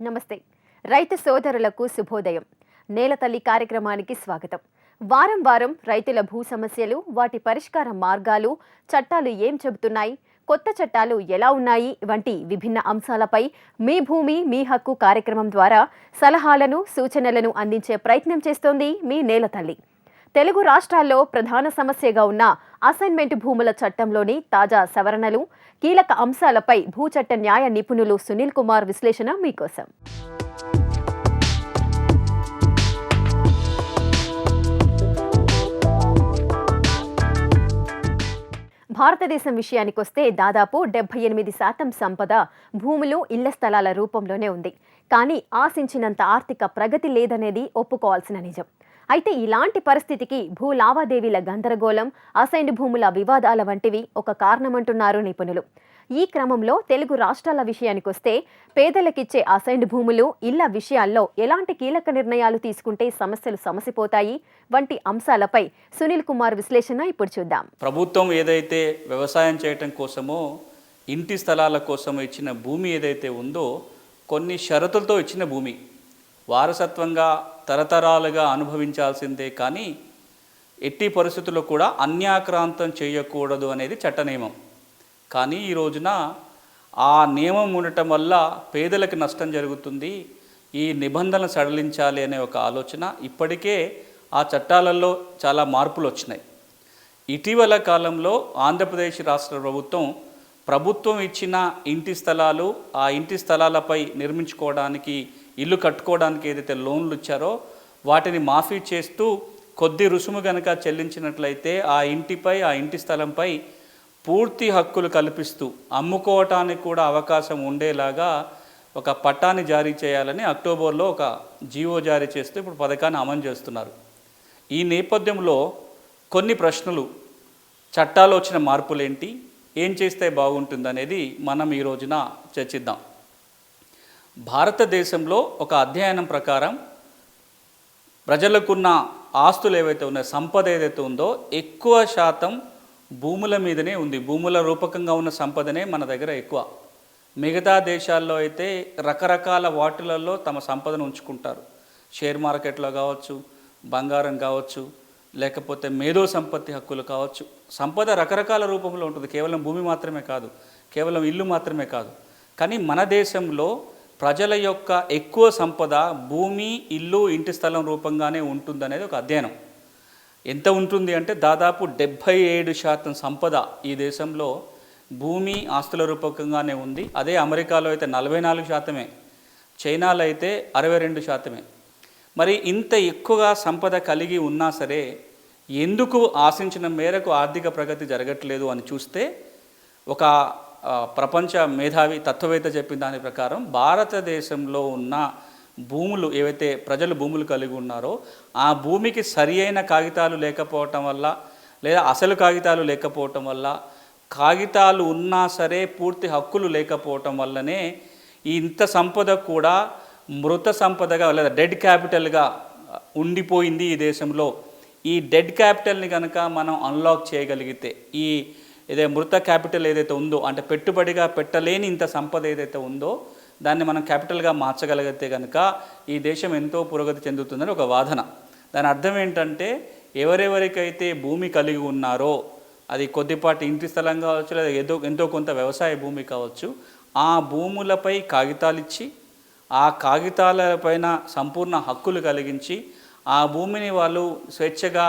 నమస్తే. రైతు సోదరులకు శుభోదయం. నేలతల్లి కార్యక్రమానికి స్వాగతం. వారం వారం రైతుల భూ సమస్యలు వాటి పరిష్కార మార్గాలు చట్టాలు ఏం చెబుతున్నాయి కొత్త చట్టాలు ఎలా ఉన్నాయి వంటి విభిన్న అంశాలపై మీ భూమి మీ హక్కు కార్యక్రమం ద్వారా సలహాలను సూచనలను అందించే ప్రయత్నం చేస్తోంది మీ నేలతల్లి తెలుగు రాష్ట్రాల్లో ప్రధాన సమస్యగా ఉన్న అసైన్మెంట్ భూముల చట్టంలోని తాజా సవరణలు కీలక అంశాలపై భూచట్ట న్యాయ నిపుణులు సునీల్ కుమార్ విశ్లేషణ మీకోసం. భారతదేశం విషయానికొస్తే దాదాపు డెబ్బై ఎనిమిది శాతం సంపద భూములు ఇళ్ళ స్థలాల రూపంలోనే ఉంది. కానీ ఆశించినంత ఆర్థిక ప్రగతి లేదనేది ఒప్పుకోవాల్సిన నిజం. అయితే ఇలాంటి పరిస్థితికి భూ లావాదేవీల గందరగోళం అసైన్డ్ భూముల వివాదాల వంటివి ఒక కారణమంటున్నారు నిపుణులు. ఈ క్రమంలో తెలుగు రాష్ట్రాల విషయానికొస్తే పేదలకిచ్చే అసైన్డ్ భూములు ఇళ్ళ విషయాల్లో ఎలాంటి కీలక నిర్ణయాలు తీసుకుంటే సమస్యలు సమసిపోతాయి? వంటి అంశాలపై సునీల్ కుమార్ విశ్లేషణ ఇప్పుడు చూద్దాం. ప్రభుత్వం ఏదైతే వ్యవసాయం చేయటం కోసమో ఇంటి స్థలాల కోసం ఇచ్చిన భూమి ఏదైతే ఉందో కొన్ని షరతులతో ఇచ్చిన భూమి. వారసత్వంగా తరతరాలుగా అనుభవించాల్సిందే కానీ ఎట్టి పరిస్థితుల్లో కూడా అన్యాక్రాంతం చేయకూడదు అనేది చట్ట నియమం కానీ ఈ రోజున ఆ నియమం ఉండటం వల్ల పేదలకు నష్టం జరుగుతుంది. ఈ నిబంధనలు సడలించాలి అనే ఒక ఆలోచన ఇప్పటికే ఆ చట్టాలలో చాలా మార్పులు వచ్చినాయి. ఇటీవల కాలంలో ఆంధ్రప్రదేశ్ రాష్ట్ర ప్రభుత్వం ప్రభుత్వం ఇచ్చిన ఇంటి స్థలాలు ఆ ఇంటి స్థలాలపై నిర్మించుకోవడానికి ఇల్లు కట్టుకోవడానికి ఏదైతే లోన్లు ఇచ్చారో వాటిని మాఫీ చేస్తూ కొద్ది రుసుము కనుక చెల్లించినట్లయితే ఆ ఇంటిపై ఆ ఇంటి స్థలంపై పూర్తి హక్కులు కల్పిస్తూ అమ్ముకోవటానికి కూడా అవకాశం ఉండేలాగా ఒక పట్టాన్ని జారీ చేయాలని అక్టోబర్లో ఒక జీవో జారీ చేస్తూ ఇప్పుడు పథకాన్ని అమలు చేస్తున్నారు. ఈ నేపథ్యంలో కొన్ని ప్రశ్నలు చట్టాలు వచ్చిన మార్పులేంటి ఏం చేస్తే బాగుంటుంది అనేది మనం ఈ రోజున చర్చిద్దాం. భారతదేశంలో ఒక అధ్యయనం ప్రకారం ప్రజలకున్న ఆస్తులు ఏవైతే ఉన్నాయో సంపద ఏదైతే ఉందో ఎక్కువ శాతం భూముల మీదనే ఉంది. భూముల రూపకంగా ఉన్న సంపదనే మన దగ్గర ఎక్కువ. మిగతా దేశాల్లో అయితే రకరకాల వాటిలలో తమ సంపదను ఉంచుకుంటారు. షేర్ మార్కెట్లో కావచ్చు బంగారం కావచ్చు లేకపోతే మేధో సంపత్తి హక్కులు కావచ్చు. సంపద రకరకాల రూపంలో ఉంటుంది. కేవలం భూమి మాత్రమే కాదు కేవలం ఇల్లు మాత్రమే కాదు. కానీ మన దేశంలో ప్రజల యొక్క ఎక్కువ సంపద భూమి ఇల్లు ఇంటి స్థలం రూపంగానే ఉంటుందనేది ఒక అధ్యయనం. ఎంత ఉంటుంది అంటే దాదాపు డెబ్భై ఏడు శాతం సంపద ఈ దేశంలో భూమి ఆస్తుల రూపకంగానే ఉంది. అదే అమెరికాలో అయితే నలభై నాలుగు శాతమే. చైనాలో అయితే అరవై రెండు శాతమే. మరి ఇంత ఎక్కువగా సంపద కలిగి ఉన్నా సరే ఎందుకు ఆశించిన మేరకు ఆర్థిక ప్రగతి జరగట్లేదు అని చూస్తే ఒక ప్రపంచ మేధావి తత్వవేత్త చెప్పిన దాని ప్రకారం భారతదేశంలో ఉన్న భూములు ఏవైతే ప్రజలు భూములు కలిగి ఉన్నారో ఆ భూమికి సరి అయిన కాగితాలు లేకపోవటం వల్ల లేదా అసలు కాగితాలు లేకపోవటం వల్ల కాగితాలు ఉన్నా సరే పూర్తి హక్కులు లేకపోవటం వల్లనే ఇంత సంపద కూడా మృత సంపదగా లేదా డెడ్ క్యాపిటల్గా ఉండిపోయింది ఈ దేశంలో. ఈ డెడ్ క్యాపిటల్ని కనుక మనం అన్లాక్ చేయగలిగితే ఈ ఇదే మృత క్యాపిటల్ ఏదైతే ఉందో అంటే పెట్టుబడిగా పెట్టలేని ఇంత సంపద ఏదైతే ఉందో దాన్ని మనం క్యాపిటల్గా మార్చగలిగితే కనుక ఈ దేశం ఎంతో పురోగతి చెందుతుందని ఒక వాదన. దాని అర్థం ఏంటంటే ఎవరెవరికైతే భూమి కలిగి ఉన్నారో అది కొద్దిపాటి ఇంటి స్థలం కావచ్చు లేదా ఏదో ఎంతో కొంత వ్యవసాయ భూమి కావచ్చు ఆ భూములపై కాగితాలు ఇచ్చి ఆ కాగితాలపైన సంపూర్ణ హక్కులు కలిగించి ఆ భూమిని వాళ్ళు స్వేచ్ఛగా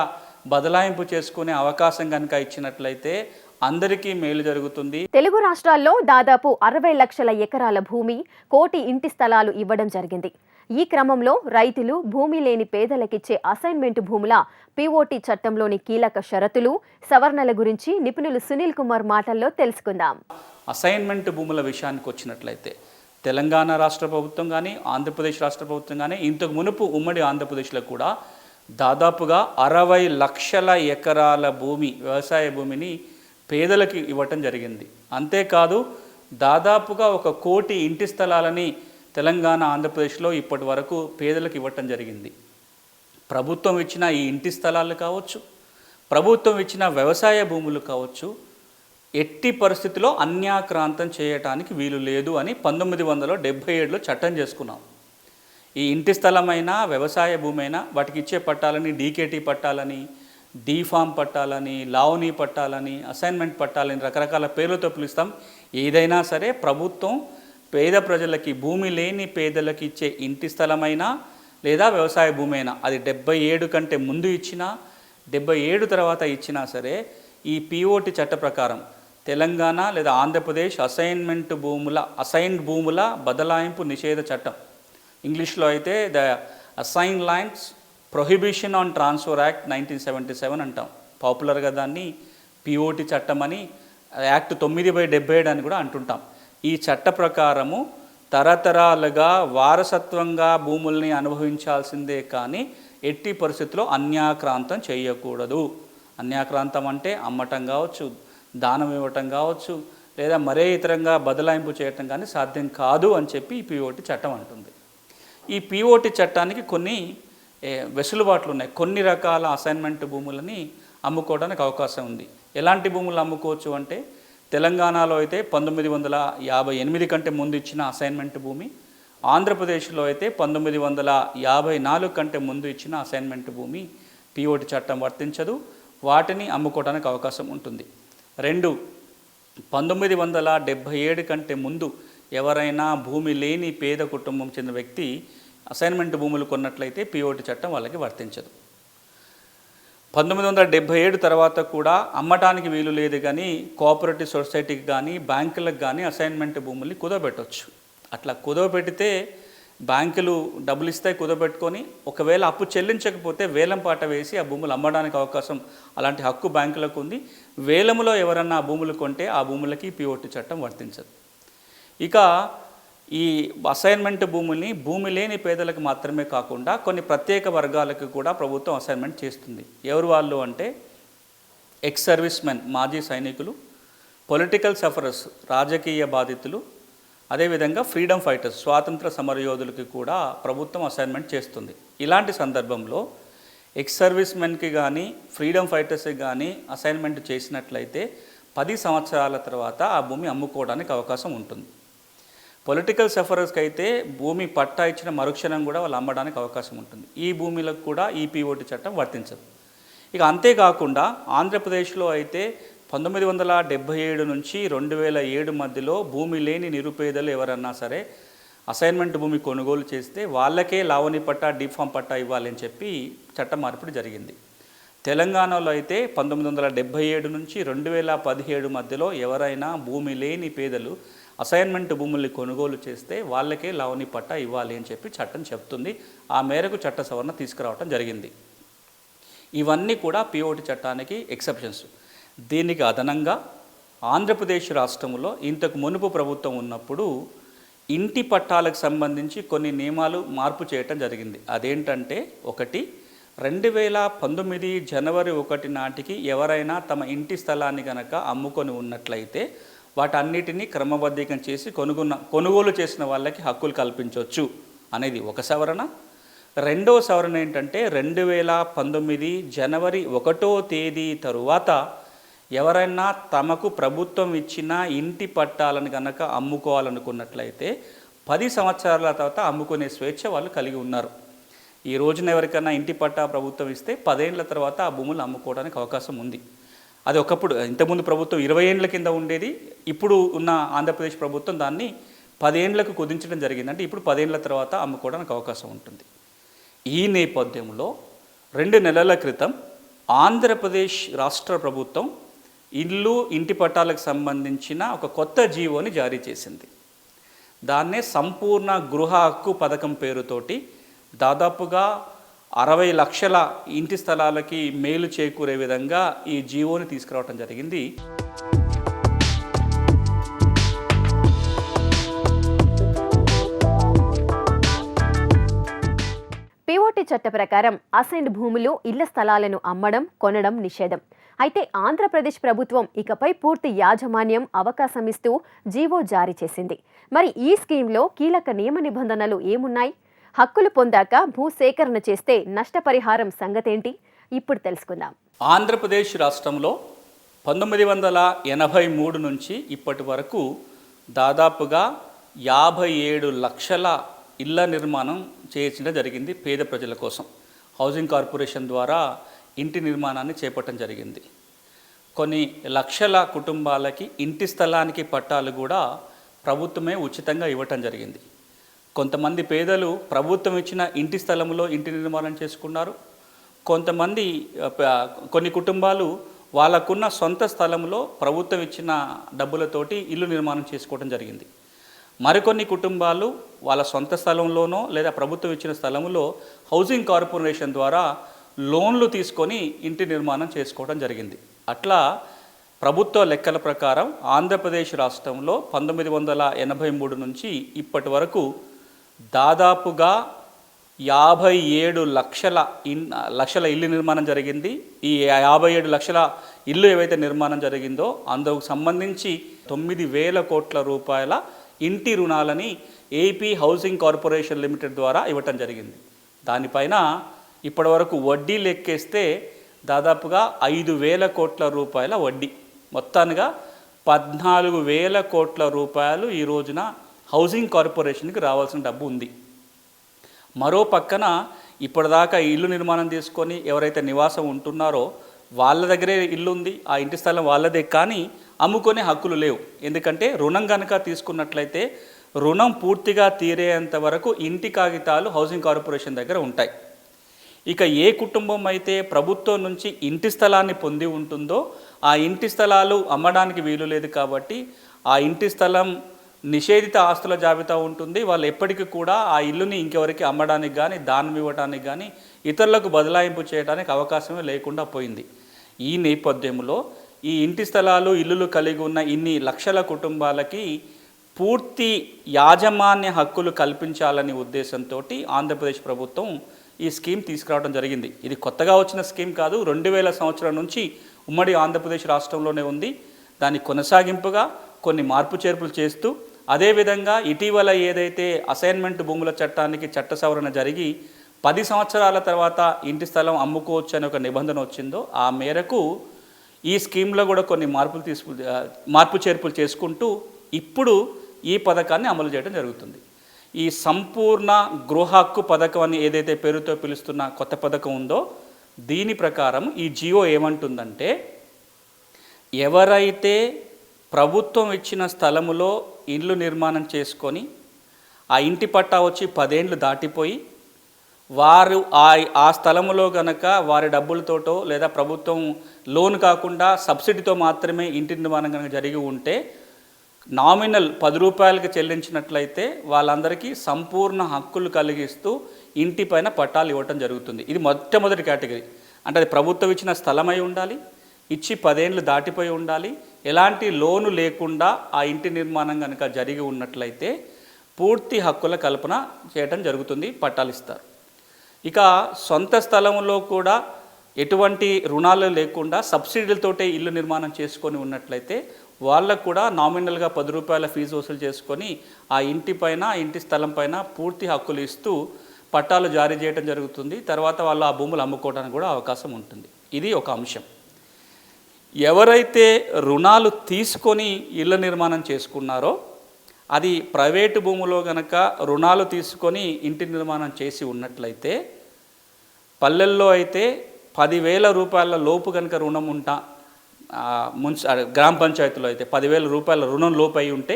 బదలాయింపు చేసుకునే అవకాశం కనుక ఇచ్చినట్లయితే అందరికీ మేలు జరుగుతుంది. తెలుగు రాష్ట్రాల్లో దాదాపు అరవై లక్షల ఎకరాల భూమి కోటి ఇంటి స్థలాలు ఇవ్వడం జరిగింది. ఈ క్రమంలో రైతులు భూమి లేని పేదలకిచ్చే అసైన్మెంట్ భూముల పిఓటి చట్టంలోని కీలక షరతులు సవరణల గురించి నిపుణులు సునీల్ కుమార్ మాటల్లో తెలుసుకుందాం. అసైన్మెంట్ భూముల విషయానికి వచ్చినట్లయితే తెలంగాణ రాష్ట్ర ప్రభుత్వం కానీ ఆంధ్రప్రదేశ్ రాష్ట్ర ప్రభుత్వం కానీ ఇంతకు మునుపు ఉమ్మడి ఆంధ్రప్రదేశ్లో కూడా దాదాపుగా అరవై లక్షల ఎకరాల భూమి వ్యవసాయ భూమిని పేదలకు ఇవ్వటం జరిగింది. అంతేకాదు దాదాపుగా ఒక కోటి ఇంటి స్థలాలని తెలంగాణ ఆంధ్రప్రదేశ్లో ఇప్పటి వరకు పేదలకు ఇవ్వటం జరిగింది. ప్రభుత్వం ఇచ్చిన ఈ ఇంటి స్థలాలు కావచ్చు ప్రభుత్వం ఇచ్చిన వ్యవసాయ భూములు కావచ్చు ఎట్టి పరిస్థితిలో అన్యాక్రాంతం చేయటానికి వీలు లేదు అని పంతొమ్మిది వందల డెబ్భై ఏడులో చట్టం చేసుకున్నాం. ఈ ఇంటి స్థలమైనా వ్యవసాయ భూమైనా వాటికి ఇచ్చే పట్టాలని డీకేటీ పట్టాలని డీఫామ్ పట్టాలని లావణీ పట్టాలని అసైన్మెంట్ పట్టాలని రకరకాల పేర్లతో పిలుస్తాం. ఏదైనా సరే ప్రభుత్వం పేద ప్రజలకి భూమి లేని పేదలకు ఇచ్చే ఇంటి స్థలమైనా లేదా వ్యవసాయ భూమి అయినా అది డెబ్బై ఏడు కంటే ముందు ఇచ్చినా డెబ్బై ఏడు తర్వాత ఇచ్చినా సరే ఈ పిఓటి చట్ట ప్రకారం తెలంగాణ లేదా ఆంధ్రప్రదేశ్ అసైన్మెంట్ భూముల అసైన్డ్ భూముల బదలాయింపు నిషేధ చట్టం. ఇంగ్లీష్లో అయితే the assigned lands prohibition on transfer act nineteen seventy seven అంటాం. పాపులర్గా దాన్ని పిఓటి చట్టం అని యాక్ట్ తొమ్మిది బై డెబ్బై ఏడు అని కూడా అంటుంటాం. ఈ చట్ట ప్రకారము తరతరాలుగా వారసత్వంగా భూముల్ని అనుభవించాల్సిందే కానీ ఎట్టి పరిస్థితుల్లో అన్యాక్రాంతం చేయకూడదు. అన్యాక్రాంతం అంటే అమ్మటం కావచ్చు దానం ఇవ్వటం కావచ్చు లేదా మరే ఇతరంగా బదలాయింపు చేయటం కానీ సాధ్యం కాదు అని చెప్పి ఈ పిఓటి చట్టం అంటుంది. ఈ పిఓటి చట్టానికి కొన్ని వెసులుబాట్లు ఉన్నాయి. కొన్ని రకాల అసైన్మెంట్ భూములని అమ్ముకోవడానికి అవకాశం ఉంది. ఎలాంటి భూములు అమ్ముకోవచ్చు అంటే తెలంగాణలో అయితే పంతొమ్మిది వందల యాభై ఎనిమిది కంటే ముందు ఇచ్చిన అసైన్మెంట్ భూమి ఆంధ్రప్రదేశ్లో అయితే పంతొమ్మిది వందల యాభై నాలుగు కంటే ముందు ఇచ్చిన అసైన్మెంట్ భూమి పిఓటి చట్టం వర్తించదు. వాటిని అమ్ముకోవడానికి అవకాశం ఉంటుంది. రెండు పంతొమ్మిది వందల డెబ్భై ఏడు కంటే ముందు ఎవరైనా భూమి లేని పేద కుటుంబం చెందిన వ్యక్తి అసైన్మెంట్ భూములు కొన్నట్లయితే పిఓటి చట్టం వాళ్ళకి వర్తించదు. పంతొమ్మిది వందల డెబ్భై ఏడు తర్వాత కూడా అమ్మటానికి వీలు లేదు కానీ కోఆపరేటివ్ సొసైటీకి కానీ బ్యాంకులకు కానీ అసైన్మెంట్ భూముల్ని కుదవబెట్టవచ్చు అట్లా కుదవబెడితే బ్యాంకులు డబ్బులు ఇస్తాయి కుదవబెట్టుకొని ఒకవేళ అప్పు చెల్లించకపోతే వేలం పాట వేసి ఆ భూములు అమ్మడానికి అవకాశం అలాంటి హక్కు బ్యాంకులకు ఉంది. వేలములో ఎవరన్నా ఆ భూములు కొంటే ఆ భూములకి పిఓటి చట్టం వర్తించదు. ఇక ఈ అసైన్మెంట్ భూముల్ని భూమి లేని పేదలకు మాత్రమే కాకుండా కొన్ని ప్రత్యేక వర్గాలకు కూడా ప్రభుత్వం అసైన్మెంట్ చేస్తుంది. ఎవరు వాళ్ళు అంటే ఎక్స్ సర్వీస్ మెన్ మాజీ సైనికులు పొలిటికల్ సఫరర్స్ రాజకీయ బాధితులు అదేవిధంగా ఫ్రీడమ్ ఫైటర్స్ స్వాతంత్ర సమరయోధులకి కూడా ప్రభుత్వం అసైన్మెంట్ చేస్తుంది. ఇలాంటి సందర్భంలో ఎక్స్ సర్వీస్ మెన్కి కానీ ఫ్రీడమ్ ఫైటర్స్కి కానీ అసైన్మెంట్ చేసినట్లయితే పది సంవత్సరాల తర్వాత ఆ భూమి అమ్ముకోవడానికి అవకాశం ఉంటుంది. పొలిటికల్ సఫరర్స్కి అయితే భూమి పట్టా ఇచ్చిన మరుక్షణం కూడా వాళ్ళు అమ్మడానికి అవకాశం ఉంటుంది. ఈ భూమిలకు కూడా ఈపీఓటి చట్టం వర్తించదు. ఇక అంతేకాకుండా ఆంధ్రప్రదేశ్లో అయితే పంతొమ్మిది వందల డెబ్భై ఏడు నుంచి రెండు వేల ఏడు మధ్యలో భూమి లేని నిరుపేదలు ఎవరన్నా సరే అసైన్మెంట్ భూమి కొనుగోలు చేస్తే వాళ్ళకే లావణి పట్టా డిఫామ్ పట్టా ఇవ్వాలని చెప్పి చట్ట మార్పిడి జరిగింది. తెలంగాణలో అయితే పంతొమ్మిది వందల డెబ్భై ఏడు నుంచి రెండు వేల పదిహేడు మధ్యలో ఎవరైనా భూమి లేని పేదలు అసైన్మెంట్ భూముల్ని కొనుగోలు చేస్తే వాళ్ళకే లవణి పట్టా ఇవ్వాలి అని చెప్పి చట్టం చెప్తుంది. ఆ మేరకు చట్ట సవరణ తీసుకురావడం జరిగింది. ఇవన్నీ కూడా పిఓటి చట్టానికి ఎక్సెప్షన్స్. దీనికి అదనంగా ఆంధ్రప్రదేశ్ రాష్ట్రంలో ఇంతకు మునుపు ప్రభుత్వం ఉన్నప్పుడు ఇంటి పట్టాలకు సంబంధించి కొన్ని నియమాలు మార్పు చేయటం జరిగింది. అదేంటంటే ఒకటి రెండు వేల పంతొమ్మిది జనవరి ఒకటి నాటికి ఎవరైనా తమ ఇంటి స్థలాన్ని కనుక అమ్ముకొని ఉన్నట్లయితే వాటన్నిటినీ క్రమబద్ధీకరణ చేసి కొనుగొన్న కొనుగోలు చేసిన వాళ్ళకి హక్కులు కల్పించవచ్చు అనేది ఒక సవరణ. రెండో సవరణ ఏంటంటే రెండు వేల పంతొమ్మిది జనవరి ఒకటో తేదీ తరువాత ఎవరైనా తమకు ప్రభుత్వం ఇచ్చిన ఇంటి పట్టాలను కనుక అమ్ముకోవాలనుకున్నట్లయితే పది సంవత్సరాల తర్వాత అమ్ముకునే స్వేచ్ఛ వాళ్ళు కలిగి ఉన్నారు. ఈ రోజున ఎవరికైనా ఇంటి పట్టా ప్రభుత్వం ఇస్తే పదేళ్ళ తర్వాత ఆ భూములు అమ్ముకోవడానికి అవకాశం ఉంది. అది ఒకప్పుడు ఇంతకుముందు ప్రభుత్వం ఇరవై ఏండ్ల కింద ఉండేది ఇప్పుడు ఉన్న ఆంధ్రప్రదేశ్ ప్రభుత్వం దాన్ని పదేండ్లకు కుదించడం జరిగింది. అంటే ఇప్పుడు పదేండ్ల తర్వాత అమ్ముకోవడానికి అవకాశం ఉంటుంది. ఈ నేపథ్యంలో రెండు నెలల క్రితం ఆంధ్రప్రదేశ్ రాష్ట్ర ప్రభుత్వం ఇల్లు ఇంటి పట్టాలకు సంబంధించిన ఒక కొత్త జీవోని జారీ చేసింది. దాన్నే సంపూర్ణ గృహ హక్కు పథకం పేరుతోటి దాదాపుగా అరవై లక్షల ఇంటి స్థలాలకి మేలు చేకూరే విధంగా ఈ జీవోని తీసుకురావడం జరిగింది. పిఓటి చట్ట ప్రకారం అసైన్డ్ భూములు ఇళ్ళ స్థలాలను అమ్మడం కొనడం నిషేధం. అయితే ఆంధ్రప్రదేశ్ ప్రభుత్వం ఇకపై పూర్తి యాజమాన్యం అవకాశం ఇస్తూ జీవో జారీ చేసింది. మరి ఈ స్కీమ్లో కీలక నియమ నిబంధనలు ఏమున్నాయి? హక్కులు పొందాక భూసేకరణ చేస్తే నష్టపరిహారం సంగతేంటి? ఇప్పుడు తెలుసుకుందాం. ఆంధ్రప్రదేశ్ రాష్ట్రంలో పంతొమ్మిది వందల ఎనభై మూడు నుంచి ఇప్పటి వరకు దాదాపుగా యాభై ఏడు లక్షల ఇళ్ళ నిర్మాణం చేయించడం జరిగింది పేద ప్రజల కోసం. హౌసింగ్ కార్పొరేషన్ ద్వారా ఇంటి నిర్మాణాన్ని చేపట్టడం జరిగింది. కొన్ని లక్షల కుటుంబాలకి ఇంటి స్థలానికి పట్టాలు కూడా ప్రభుత్వమే ఉచితంగా ఇవ్వటం జరిగింది. కొంతమంది పేదలు ప్రభుత్వం ఇచ్చిన ఇంటి స్థలంలో ఇంటి నిర్మాణం చేసుకున్నారు. కొంతమంది కొన్ని కుటుంబాలు వాళ్ళకున్న సొంత స్థలంలో ప్రభుత్వం ఇచ్చిన డబ్బులతోటి ఇల్లు నిర్మాణం చేసుకోవడం జరిగింది. మరికొన్ని కుటుంబాలు వాళ్ళ సొంత స్థలంలోనో లేదా ప్రభుత్వం ఇచ్చిన స్థలంలో హౌసింగ్ కార్పొరేషన్ ద్వారా లోన్లు తీసుకొని ఇంటి నిర్మాణం చేసుకోవడం జరిగింది. అట్లా ప్రభుత్వ లెక్కల ప్రకారం ఆంధ్రప్రదేశ్ రాష్ట్రంలో పంతొమ్మిది వందల ఎనభై మూడు నుంచి ఇప్పటి వరకు దాదాపుగా యాభై ఏడు లక్షల ఇన్ లక్షల ఇల్లు నిర్మాణం జరిగింది. ఈ యాభై ఏడు లక్షల ఇల్లు ఏవైతే నిర్మాణం జరిగిందో అందుకు సంబంధించి తొమ్మిది వేల కోట్ల రూపాయల ఇంటి రుణాలని ఏపీ హౌసింగ్ కార్పొరేషన్ లిమిటెడ్ ద్వారా ఇవ్వటం జరిగింది. దానిపైన ఇప్పటివరకు వడ్డీ లెక్కేస్తే దాదాపుగా ఐదు వేల కోట్ల రూపాయల వడ్డీ. మొత్తానికి పద్నాలుగు వేల కోట్ల రూపాయలు ఈ రోజున హౌసింగ్ కార్పొరేషన్కి రావాల్సిన డబ్బు ఉంది. మరో పక్కన ఇప్పటిదాకా ఇల్లు నిర్మాణం చేసుకొని ఎవరైతే నివాసం ఉంటున్నారో వాళ్ళ దగ్గరే ఇల్లు ఉంది. ఆ ఇంటి స్థలం వాళ్ళదే కానీ అమ్ముకునే హక్కులు లేవు. ఎందుకంటే రుణం కనుక తీసుకున్నట్లయితే రుణం పూర్తిగా తీరేంత వరకు ఇంటి కాగితాలు హౌసింగ్ కార్పొరేషన్ దగ్గర ఉంటాయి. ఇక ఏ కుటుంబం అయితే ప్రభుత్వం నుంచి ఇంటి స్థలాన్ని పొంది ఉంటుందో ఆ ఇంటి స్థలాలు అమ్మడానికి వీలు లేదు కాబట్టి ఆ ఇంటి స్థలం నిషేధిత ఆస్తుల జాబితా ఉంటుంది. వాళ్ళు ఎప్పటికీ కూడా ఆ ఇల్లుని ఇంకెవరికి అమ్మడానికి కానీ దానం ఇవ్వడానికి కానీ ఇతరులకు బదలాయింపు చేయడానికి అవకాశమే లేకుండా పోయింది. ఈ నేపథ్యంలో ఈ ఇంటి స్థలాలు ఇల్లులు కలిగి ఉన్న ఇన్ని లక్షల కుటుంబాలకి పూర్తి యాజమాన్య హక్కులు కల్పించాలనే ఉద్దేశంతో ఆంధ్రప్రదేశ్ ప్రభుత్వం ఈ స్కీమ్ తీసుకురావడం జరిగింది. ఇది కొత్తగా వచ్చిన స్కీమ్ కాదు రెండు వేల సంవత్సరం నుంచి ఉమ్మడి ఆంధ్రప్రదేశ్ రాష్ట్రంలోనే ఉంది. దాని కొనసాగింపుగా కొన్ని మార్పు చేర్పులు చేస్తూ అదేవిధంగా ఇటీవల ఏదైతే అసైన్మెంట్ భూముల చట్టానికి చట్ట సవరణ జరిగి పది సంవత్సరాల తర్వాత ఇంటి స్థలం అమ్ముకోవచ్చు అనే ఒక నిబంధన వచ్చిందో ఆ మేరకు ఈ స్కీమ్లో కూడా కొన్ని మార్పులు తీసుకు మార్పు చేర్పులు చేసుకుంటూ ఇప్పుడు ఈ పథకాన్ని అమలు చేయడం జరుగుతుంది. ఈ సంపూర్ణ గృహ హక్కు పథకం అని ఏదైతే పేరుతో పిలుస్తున్న కొత్త పథకం ఉందో దీని ప్రకారం ఈ జియో ఏమంటుందంటే ఎవరైతే ప్రభుత్వం ఇచ్చిన స్థలములో ఇండ్లు నిర్మాణం చేసుకొని ఆ ఇంటి పట్టా వచ్చి పదేండ్లు దాటిపోయి వారు ఆ ఆ స్థలములో గనక వారి డబ్బులతోటో లేదా ప్రభుత్వం లోన్ కాకుండా సబ్సిడీతో మాత్రమే ఇంటి నిర్మాణం కనుక జరిగి ఉంటే నామినల్ పది రూపాయలకి చెల్లించినట్లయితే వాళ్ళందరికీ సంపూర్ణ హక్కులు కలిగిస్తూ ఇంటిపైన పట్టాలు ఇవ్వటం జరుగుతుంది. ఇది మొట్టమొదటి కేటగిరీ. అంటే అది ప్రభుత్వం ఇచ్చిన స్థలమై ఉండాలి ఇచ్చి పదేండ్లు దాటిపోయి ఉండాలి ఎలాంటి లోను లేకుండా ఆ ఇంటి నిర్మాణం కనుక జరిగి ఉన్నట్లయితే పూర్తి హక్కుల కల్పన చేయటం జరుగుతుంది పట్టాలు ఇస్తారు ఇక సొంత స్థలంలో కూడా ఎటువంటి రుణాలు లేకుండా సబ్సిడీలతోటే ఇల్లు నిర్మాణం చేసుకొని ఉన్నట్లయితే వాళ్ళకు కూడా నామినల్గా పది రూపాయల ఫీజు వసూలు చేసుకొని ఆ ఇంటి పైన ఇంటి స్థలం పైన పూర్తి హక్కులు ఇస్తూ పట్టాలు జారీ చేయడం జరుగుతుంది. తర్వాత వాళ్ళు ఆ భూములు అమ్ముకోవడానికి కూడా అవకాశం ఉంటుంది. ఇది ఒక అంశం. ఎవరైతే రుణాలు తీసుకొని ఇళ్ళ నిర్మాణం చేసుకున్నారో అది ప్రైవేటు భూములో గనక రుణాలు తీసుకొని ఇంటి నిర్మాణం చేసి ఉన్నట్లయితే పల్లెల్లో అయితే పదివేల రూపాయల లోపు కనుక రుణం ఉంటా ఆ, మున్సి గ్రామ పంచాయతీలో అయితే పదివేల రూపాయల రుణం లోపు అయి ఉంటే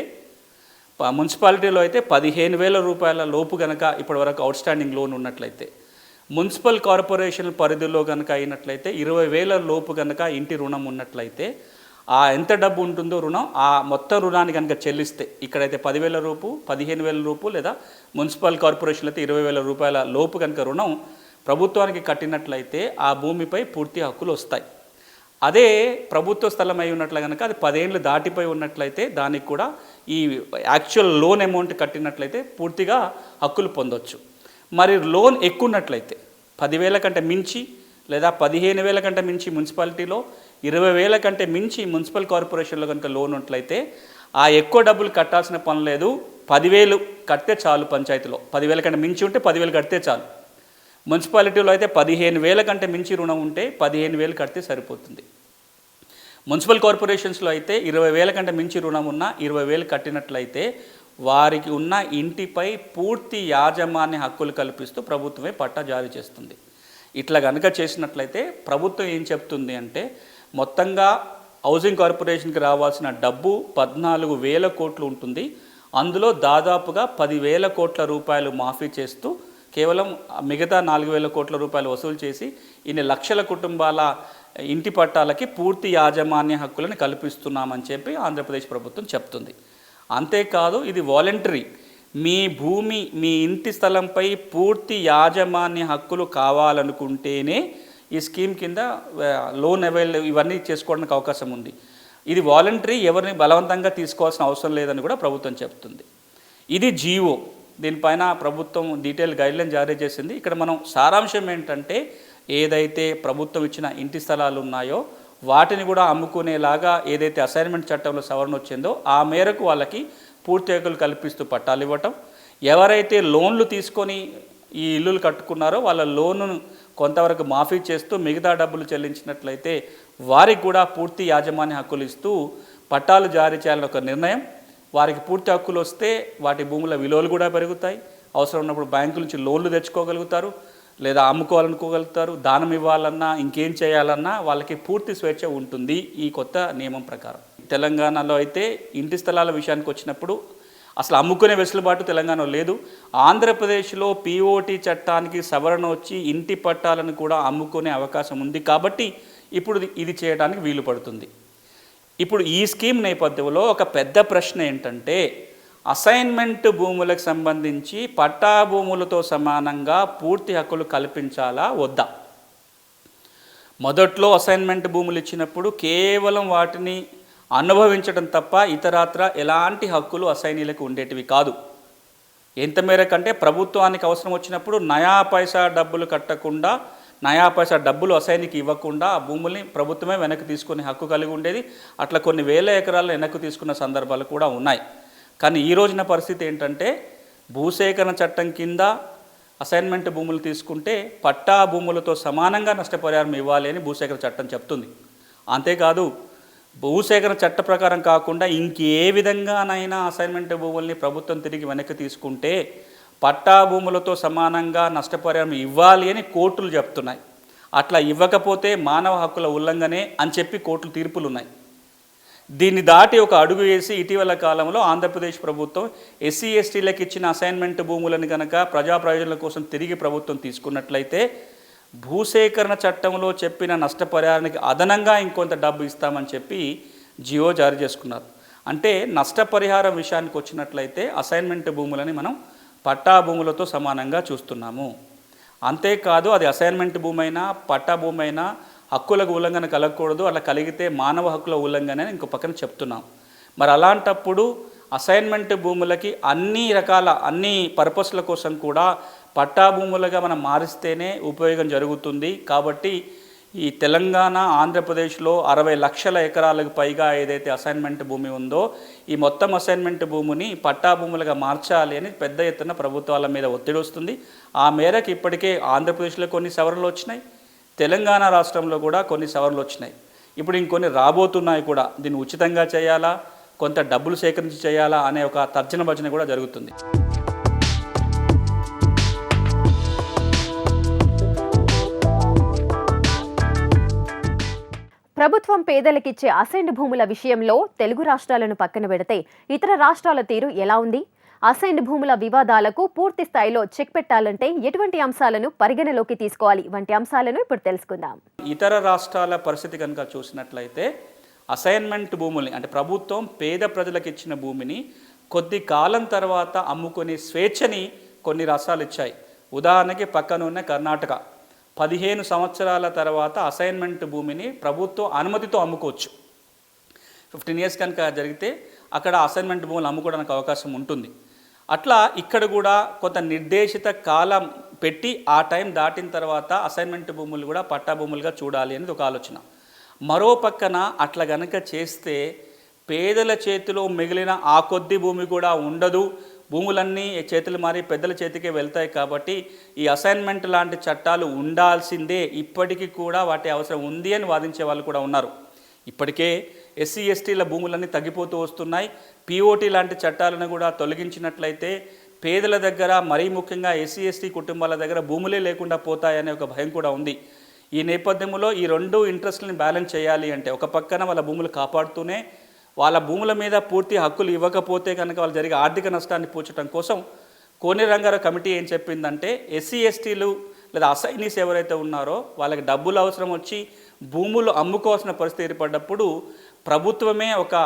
మున్సిపాలిటీలో అయితే పదిహేను వేల రూపాయల లోపు కనుక ఇప్పటివరకు అవుట్ స్టాండింగ్ లోన్ ఉన్నట్లయితే మున్సిపల్ కార్పొరేషన్ పరిధిలో కనుక అయినట్లయితే ఇరవై వేల లోపు కనుక ఇంటి రుణం ఉన్నట్లయితే ఆ ఎంత డబ్బు ఉంటుందో రుణం ఆ మొత్తం రుణాన్ని కనుక చెల్లిస్తే ఇక్కడైతే పదివేల రూపు పదిహేను వేల రూపు లేదా మున్సిపల్ కార్పొరేషన్ అయితే ఇరవై వేల రూపాయల లోపు కనుక రుణం ప్రభుత్వానికి కట్టినట్లయితే ఆ భూమిపై పూర్తి హక్కులు వస్తాయి. అదే ప్రభుత్వ స్థలం అయి ఉన్నట్లు కనుక అది పదేళ్ళు దాటిపోయి ఉన్నట్లయితే దానికి కూడా ఈ యాక్చువల్ లోన్ అమౌంట్ కట్టినట్లయితే పూర్తిగా హక్కులు పొందొచ్చు. మరి లోన్ ఎక్కువ ఉన్నట్లయితే పదివేల కంటే మించి లేదా పదిహేను వేల కంటే మించి మున్సిపాలిటీలో ఇరవై వేల కంటే మించి మున్సిపల్ కార్పొరేషన్లో కనుక లోన్ ఉన్నట్లయితే ఆ ఎక్కువ డబ్బులు కట్టాల్సిన పని లేదు. పదివేలు కడితే చాలు పంచాయతీలో. పదివేల కంటే మించి ఉంటే పదివేలు కడితే చాలు. మున్సిపాలిటీలో అయితే పదిహేను వేల కంటే మించి రుణం ఉంటే పదిహేను వేలు కడితే సరిపోతుంది. మున్సిపల్ కార్పొరేషన్స్లో అయితే ఇరవై వేల కంటే మించి రుణం ఉన్న ఇరవై వేలు కట్టినట్లయితే వారికి ఉన్న ఇంటిపై పూర్తి యాజమాన్య హక్కులు కల్పిస్తూ ప్రభుత్వమే పట్టా జారీ చేస్తుంది. ఇట్లా కనుక చేసినట్లయితే ప్రభుత్వం ఏం చెప్తుంది అంటే మొత్తంగా హౌసింగ్ కార్పొరేషన్కి రావాల్సిన డబ్బు పద్నాలుగు వేల కోట్లు ఉంటుంది. అందులో దాదాపుగా పదివేల కోట్ల రూపాయలు మాఫీ చేస్తూ కేవలం మిగతా నాలుగు వేల కోట్ల రూపాయలు వసూలు చేసి ఇన్ని లక్షల కుటుంబాల ఇంటి పట్టాలకి పూర్తి యాజమాన్య హక్కులను కల్పిస్తున్నామని చెప్పి ఆంధ్రప్రదేశ్ ప్రభుత్వం చెప్తుంది. అంతేకాదు ఇది వాలంటరీ. మీ భూమి మీ ఇంటి స్థలంపై పూర్తి యాజమాన్య హక్కులు కావాలనుకుంటేనే ఈ స్కీమ్ కింద లోన్ అవైల్ ఇవన్నీ చేసుకోవడానికి అవకాశం ఉంది. ఇది వాలంటరీ ఎవరిని బలవంతంగా తీసుకోవాల్సిన అవసరం లేదని కూడా ప్రభుత్వం చెప్తుంది. ఇది జీవో. దీనిపైన ప్రభుత్వం డీటెయిల్ గైడ్లైన్ జారీ చేసింది. ఇక్కడ మనం సారాంశం ఏంటంటే ఏదైతే ప్రభుత్వం ఇచ్చిన ఇంటి స్థలాలు ఉన్నాయో వాటిని కూడా అమ్ముకునేలాగా ఏదైతే అసైన్మెంట్ చట్టంలో సవరణ వచ్చిందో ఆ మేరకు వాళ్ళకి పూర్తి హక్కులు కల్పిస్తూ పట్టాలు ఇవ్వటం. ఎవరైతే లోన్లు తీసుకొని ఈ ఇల్లులు కట్టుకున్నారో వాళ్ళ లోన్ను కొంతవరకు మాఫీ చేస్తూ మిగతా డబ్బులు చెల్లించినట్లయితే వారికి కూడా పూర్తి యాజమాన్య హక్కులు ఇస్తూ పట్టాలు జారీ చేయాలని ఒక నిర్ణయం. వారికి పూర్తి హక్కులు వస్తే వాటి భూముల విలువలు కూడా పెరుగుతాయి. అవసరం ఉన్నప్పుడు బ్యాంకుల నుంచి లోన్లు తెచ్చుకోగలుగుతారు. లేదా అమ్ముకోవాలనుకోగలుగుతారు దానం ఇవ్వాలన్నా ఇంకేం చేయాలన్నా వాళ్ళకి పూర్తి స్వేచ్ఛ ఉంటుంది ఈ కొత్త నియమం ప్రకారం. తెలంగాణలో అయితే ఇంటి స్థలాల విషయానికి వచ్చినప్పుడు అసలు అమ్ముకునే వెసులుబాటు తెలంగాణలో లేదు. ఆంధ్రప్రదేశ్లో పీఓటీ చట్టానికి సవరణ వచ్చి ఇంటి పట్టాలను కూడా అమ్ముకునే అవకాశం ఉంది కాబట్టి ఇప్పుడు ఇది చేయడానికి వీలు పడుతుంది. ఇప్పుడు ఈ స్కీమ్ నేపథ్యంలో ఒక పెద్ద ప్రశ్న ఏంటంటే అసైన్మెంట్ భూములకు సంబంధించి పట్టా భూములతో సమానంగా పూర్తి హక్కులు కల్పించాలా? వద్దా? మొదట్లో అసైన్మెంట్ భూములు ఇచ్చినప్పుడు కేవలం వాటిని అనుభవించడం తప్ప ఇతరత్ర ఎలాంటి హక్కులు అసైనీలకు ఉండేటివి కాదు. ఎంత మేరకంటే ప్రభుత్వానికి అవసరం వచ్చినప్పుడు నయా పైసా డబ్బులు కట్టకుండా నయా పైసా డబ్బులు అసైనికి ఇవ్వకుండా ఆ భూముల్ని ప్రభుత్వమే వెనక్కి తీసుకునే హక్కు కలిగి ఉండేది. అట్లా కొన్ని వేల ఎకరాలు వెనక్కి తీసుకున్న సందర్భాలు కూడా ఉన్నాయి. కానీ ఈ రోజున పరిస్థితి ఏంటంటే భూసేకరణ చట్టం కింద అసైన్మెంట్ భూములు తీసుకుంటే పట్టా భూములతో సమానంగా నష్టపరిహారం ఇవ్వాలి అని భూసేకరణ చట్టం చెప్తుంది. అంతేకాదు భూసేకరణ చట్ట ప్రకారం కాకుండా ఇంకే విధంగానైనా అసైన్మెంట్ భూముల్ని ప్రభుత్వం తిరిగి వెనక్కి తీసుకుంటే పట్టా భూములతో సమానంగా నష్టపరిహారం ఇవ్వాలి అని కోర్టులు చెప్తున్నాయి. అట్లా ఇవ్వకపోతే మానవ హక్కుల ఉల్లంఘనే అని చెప్పి కోర్టులు తీర్పులు ఉన్నాయి దీన్ని దాటి ఒక అడుగు వేసి ఇటీవల కాలంలో ఆంధ్రప్రదేశ్ ప్రభుత్వం ఎస్సీ ఎస్టీలకు ఇచ్చిన అసైన్మెంట్ భూములను కనుక ప్రజా ప్రయోజనాల కోసం తిరిగి ప్రభుత్వం తీసుకున్నట్లయితే భూసేకరణ చట్టంలో చెప్పిన నష్టపరిహారానికి అదనంగా ఇంకొంత డబ్బు ఇస్తామని చెప్పి జియో జారీ చేసుకున్నారు. అంటే నష్టపరిహారం విషయానికి వచ్చినట్లయితే అసైన్మెంట్ భూములని మనం పట్టా భూములతో సమానంగా చూస్తున్నాము. అంతేకాదు అది అసైన్మెంట్ భూమైనా పట్టా భూమైనా హక్కులకు ఉల్లంఘన కలగకూడదు అలా కలిగితే మానవ హక్కుల ఉల్లంఘన అని ఇంకో పక్కన చెప్తున్నాం. మరి అలాంటప్పుడు అసైన్మెంట్ భూములకి అన్ని రకాల అన్ని పర్పస్ల కోసం కూడా పట్టా భూములుగా మనం మారిస్తేనే ఉపయోగం జరుగుతుంది. కాబట్టి ఈ తెలంగాణ ఆంధ్రప్రదేశ్లో అరవై లక్షల ఎకరాలకు పైగా ఏదైతే అసైన్మెంట్ భూమి ఉందో ఈ మొత్తం అసైన్మెంట్ భూమిని పట్టా భూములుగా మార్చాలి అని పెద్ద ఎత్తున ప్రభుత్వాల మీద ఒత్తిడి వస్తుంది. ఆ మేరకు ఇప్పటికే ఆంధ్రప్రదేశ్లో కొన్ని సవరణలు వచ్చినాయి. తెలంగాణ రాష్ట్రంలో కూడా కొన్ని సవరణలు వచ్చినాయి. ఇప్పుడు ఇంకొన్ని రాబోతున్నాయి కూడా. దీన్ని ఉచితంగా చేయాలా? కొంత డబ్బులు సేకరించి చేయాలా? అనే ఒక తర్జన భజన కూడా జరుగుతుంది. ప్రభుత్వం పేదలకిచ్చే అసెండ్ భూముల విషయంలో తెలుగు రాష్ట్రాలను పక్కన పెడితే ఇతర రాష్ట్రాల తీరు ఎలా ఉంది? అసైన్డ్ భూముల వివాదాలకు పూర్తి స్థాయిలో చెక్ పెట్టాలంటే ఎటువంటి అంశాలను పరిగణలోకి తీసుకోవాలి? వంటి అంశాలను ఇప్పుడు తెలుసుకుందాం. ఇతర రాష్ట్రాల పరిస్థితి కనుక చూసినట్లయితే అసైన్మెంట్ భూముల్ని అంటే ప్రభుత్వం పేద ప్రజలకు ఇచ్చిన భూమిని కొద్ది కాలం తర్వాత అమ్ముకునే స్వేచ్ఛని కొన్ని రాష్ట్రాలు ఇచ్చాయి. ఉదాహరణకి పక్కన ఉన్న కర్ణాటక. పదిహేను సంవత్సరాల తర్వాత అసైన్మెంట్ భూమిని ప్రభుత్వం అనుమతితో అమ్ముకోవచ్చు. ఫిఫ్టీన్ ఇయర్స్ కనుక జరిగితే అక్కడ అసైన్మెంట్ భూములు అమ్ముకోవడానికి అవకాశం ఉంటుంది. అట్లా ఇక్కడ కూడా కొంత నిర్దేశిత కాలం పెట్టి ఆ టైం దాటిన తర్వాత అసైన్మెంట్ భూములు కూడా పట్టా భూములుగా చూడాలి అనేది ఒక ఆలోచన. మరో పక్కన అట్లా గనక చేస్తే పేదల చేతిలో మిగిలిన ఆ కొద్ది భూమి కూడా ఉండదు. భూములన్నీ చేతులు మారి పెద్దల చేతికే వెళ్తాయి కాబట్టి ఈ అసైన్మెంట్ లాంటి చట్టాలు ఉండాల్సిందే. ఇప్పటికీ కూడా వాటి అవసరం ఉంది అని వాదించే వాళ్ళు కూడా ఉన్నారు. ఇప్పటికే ఎస్సీ ఎస్టీల భూములన్నీ తగ్గిపోతూ వస్తున్నాయి. పీఓటీ లాంటి చట్టాలను కూడా తొలగించినట్లయితే పేదల దగ్గర మరీ ముఖ్యంగా ఎస్సీ ఎస్టీ కుటుంబాల దగ్గర భూములే లేకుండా పోతాయనే ఒక భయం కూడా ఉంది. ఈ నేపథ్యంలో ఈ రెండు ఇంట్రెస్ట్ని బ్యాలెన్స్ చేయాలి అంటే ఒక పక్కన వాళ్ళ భూములు కాపాడుతూనే వాళ్ళ భూముల మీద పూర్తి హక్కులు ఇవ్వకపోతే కనుక వాళ్ళు జరిగే ఆర్థిక నష్టాన్ని పూడ్చడం కోసం కోని రంగారావు కమిటీ ఏం చెప్పిందంటే ఎస్సీ ఎస్టీలు లేదా అసైనీస్ ఎవరైతే ఉన్నారో వాళ్ళకి డబ్బులు అవసరం వచ్చి భూములు అమ్ముకోవాల్సిన పరిస్థితి ఏర్పడ్డప్పుడు ప్రభుత్వమే ఒక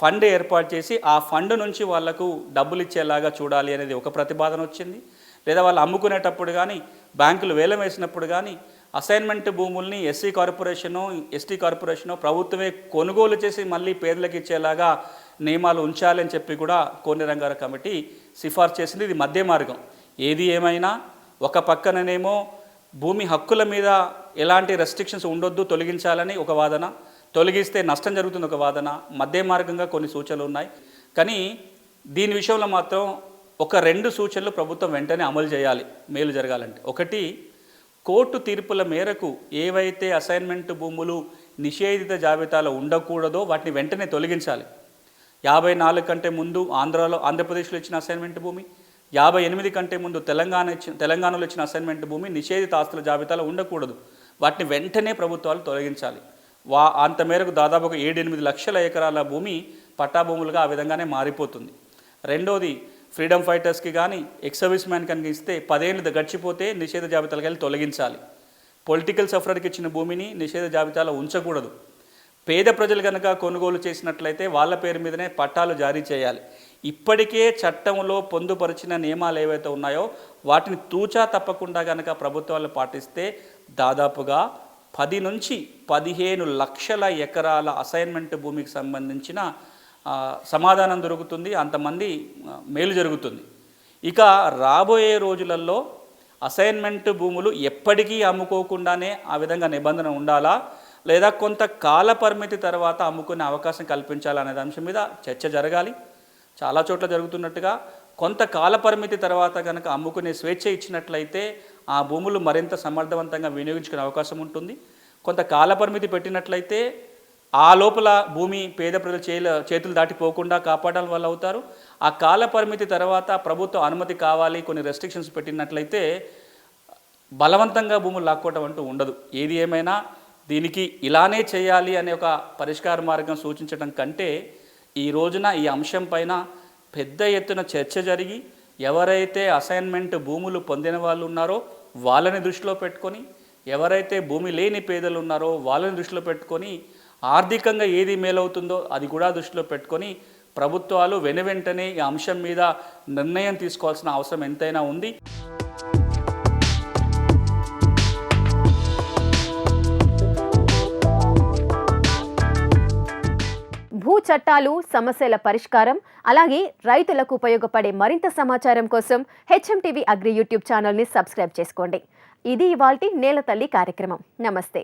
ఫండ్ ఏర్పాటు చేసి ఆ ఫండ్ నుంచి వాళ్ళకు డబ్బులు ఇచ్చేలాగా చూడాలి అనేది ఒక ప్రతిపాదన వచ్చింది. లేదా వాళ్ళు అమ్ముకునేటప్పుడు కానీ బ్యాంకులు వేలం వేసినప్పుడు కానీ అసైన్మెంట్ భూముల్ని ఎస్సీ కార్పొరేషను ఎస్టీ కార్పొరేషను ప్రభుత్వమే కొనుగోలు చేసి మళ్ళీ పేదలకు ఇచ్చేలాగా నియమాలు ఉంచాలని చెప్పి కూడా కోని రంగార కమిటీ సిఫార్సు చేసింది. ఇది మధ్య మార్గం. ఏది ఏమైనా ఒక పక్కననేమో భూమి హక్కుల మీద ఎలాంటి రెస్ట్రిక్షన్స్ ఉండొద్దు తొలగించాలని ఒక వాదన. తొలగిస్తే నష్టం జరుగుతుంది ఒక వాదన మధ్య మార్గంగా కొన్ని సూచనలు ఉన్నాయి. కానీ దీని విషయంలో మాత్రం ఒక రెండు సూచనలు ప్రభుత్వం వెంటనే అమలు చేయాలి మేలు జరగాలంటే. ఒకటి కోర్టు తీర్పుల మేరకు ఏవైతే అసైన్మెంట్ భూములు నిషేధిత జాబితాలో ఉండకూడదో వాటిని వెంటనే తొలగించాలి. యాభై నాలుగు కంటే ముందు ఆంధ్రాలో ఆంధ్రప్రదేశ్లో ఇచ్చిన అసైన్మెంట్ భూమి యాభై ఎనిమిది కంటే ముందు తెలంగాణ ఇచ్చిన తెలంగాణలో ఇచ్చిన అసైన్మెంట్ భూమి నిషేధిత ఆస్తుల జాబితాలో ఉండకూడదు. వాటిని వెంటనే ప్రభుత్వాలు తొలగించాలి. వా అంత మేరకు దాదాపు ఒక ఏడెనిమిది లక్షల ఎకరాల భూమి పట్టాభూములుగా ఆ విధంగానే మారిపోతుంది. రెండోది ఫ్రీడమ్ ఫైటర్స్కి కానీ ఎక్స్ సర్వీస్ మ్యాన్ కనుక ఇస్తే పదేళ్ళు గడిచిపోతే నిషేధ జాబితాలకు వెళ్ళి తొలగించాలి. పొలిటికల్ సఫరర్కి ఇచ్చిన భూమిని నిషేధ జాబితాలో ఉంచకూడదు. పేద ప్రజలు కనుక కొనుగోలు చేసినట్లయితే వాళ్ళ పేరు మీదనే పట్టాలు జారీ చేయాలి. ఇప్పటికే చట్టంలో పొందుపరిచిన నియమాలు ఏవైతే ఉన్నాయో వాటిని తూచా తప్పకుండా కనుక ప్రభుత్వాలు పాటిస్తే దాదాపుగా పది నుంచి పదిహేను లక్షల ఎకరాల అసైన్మెంట్ భూమికి సంబంధించిన సమాధానం దొరుకుతుంది అంతమంది మేలు జరుగుతుంది. ఇక రాబోయే రోజులలో అసైన్మెంట్ భూములు ఎప్పటికీ అమ్ముకోకుండానే ఆ విధంగా నిబంధన ఉండాలా? లేదా కొంత కాల పరిమితి తర్వాత అమ్ముకునే అవకాశం కల్పించాలనే అంశం మీద చర్చ జరగాలి. చాలా చోట్ల జరుగుతున్నట్టుగా కొంత కాల పరిమితి తర్వాత కనుక అమ్ముకునే స్వేచ్ఛ ఇచ్చినట్లయితే ఆ భూములు మరింత సమర్థవంతంగా వినియోగించుకునే అవకాశం ఉంటుంది. కొంత కాలపరిమితి పెట్టినట్లయితే ఆ లోపల భూమి పేద ప్రజల చేల చేతులు దాటిపోకుండా కాపాడాలి వాళ్ళు అవుతారు. ఆ కాలపరిమితి తర్వాత ప్రభుత్వ అనుమతి కావాలి కొన్ని రెస్ట్రిక్షన్స్ పెట్టినట్లయితే బలవంతంగా భూములు లాక్కోవటం అంటూ ఉండదు. ఏది ఏమైనా దీనికి ఇలానే చేయాలి అనే ఒక పరిష్కార మార్గం సూచించడం కంటే ఈ రోజున ఈ అంశం పైన పెద్ద ఎత్తున చర్చ జరిగి ఎవరైతే అసైన్మెంట్ భూములు పొందిన వాళ్ళు ఉన్నారో వాళ్ళని దృష్టిలో పెట్టుకొని ఎవరైతే భూమి లేని పేదలు ఉన్నారో వాళ్ళని దృష్టిలో పెట్టుకొని ఆర్థికంగా ఏది మేలవుతుందో అది కూడా దృష్టిలో పెట్టుకొని ప్రభుత్వాలు వెను వెంటనే ఈ అంశం మీద నిర్ణయం తీసుకోవాల్సిన అవసరం ఎంతైనా ఉంది. చట్టాలు సమస్యల పరిష్కారం అలాగే రైతులకు ఉపయోగపడే మరింత సమాచారం కోసం హెచ్ఎం టీవీ అగ్రి యూట్యూబ్ ఛానల్ని సబ్స్క్రైబ్ చేసుకోండి. ఇది ఇవాల్టి నేల తల్లి కార్యక్రమం. నమస్తే.